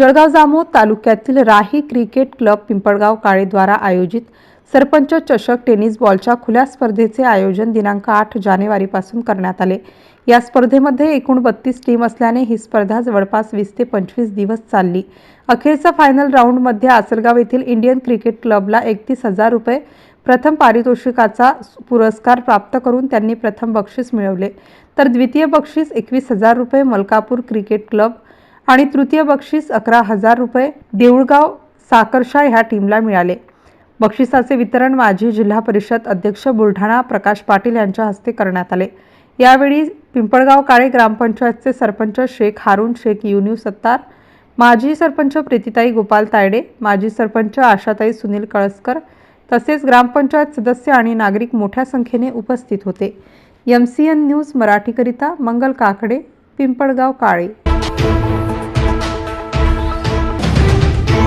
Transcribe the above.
जळगाव जामोद तालुक्यातील Rahi cricket club Pimpalgaon काळेद्वारा आयोजित सरपंच चषक टेनिस बॉलच्या खुल्या स्पर्धेचे आयोजन दिनांक आठ जानेवारीपासून करण्यात आले. या स्पर्धेमध्ये एकूण बत्तीस टीम असल्याने ही स्पर्धा जवळपास वीस ते पंचवीस दिवस चालली. अखेरचा फायनल राऊंडमध्ये आसरगाव येथील इंडियन क्रिकेट क्लबला एकतीस हजार रुपये प्रथम पारितोषिकाचा पुरस्कार प्राप्त करून त्यांनी प्रथम बक्षीस मिळवले. तर द्वितीय बक्षीस एकवीस हजार रुपये मलकापूर क्रिकेट क्लब आणि तृतीय बक्षीस अकरा हजार रुपये देऊळगाव साकरशा ह्या टीमला मिळाले. बक्षिसाचे वितरण माजी जिल्हा परिषद अध्यक्ष बुलढाणा प्रकाश पाटील यांच्या हस्ते करण्यात आले. यावेळी पिंपळगाव काळे ग्रामपंचायतचे सरपंच शेख हारून शेख युन्यू सत्तार माजी सरपंच प्रीतिताई गोपाल तायडे माजी सरपंच आशाताई सुनील कळसकर तसेच ग्रामपंचायत सदस्य आणि नागरिक मोठ्या संख्येने उपस्थित होते. एम सी एन न्यूज मराठीकरिता मंगल काकडे पिंपळगाव काळे.